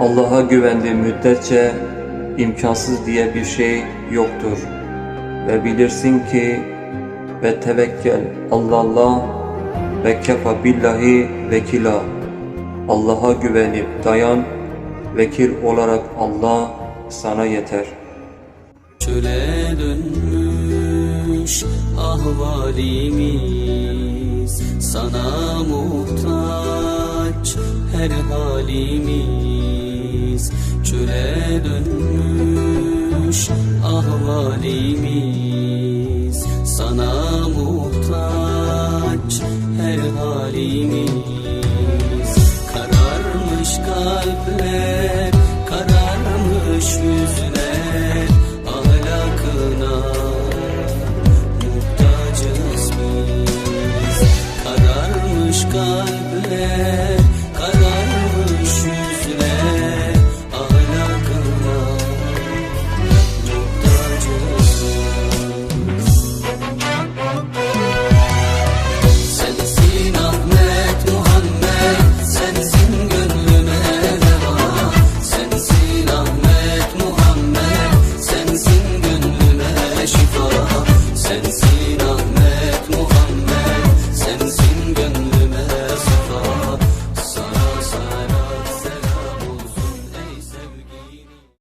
Allah'a güvendiğin müddetçe imkansız diye bir şey yoktur. Ve bilirsin ki ve tevekkel Allah ve kefa billahi vekila. Allah'a güvenip dayan, vekil olarak Allah sana yeter. Çöle dönmüş ahvalimiz Sana muhtaç. Her halimiz Çöle dönmüş. Ahvalimiz Sana muhtaç. Her halimiz Kararmış kalpler kalbe.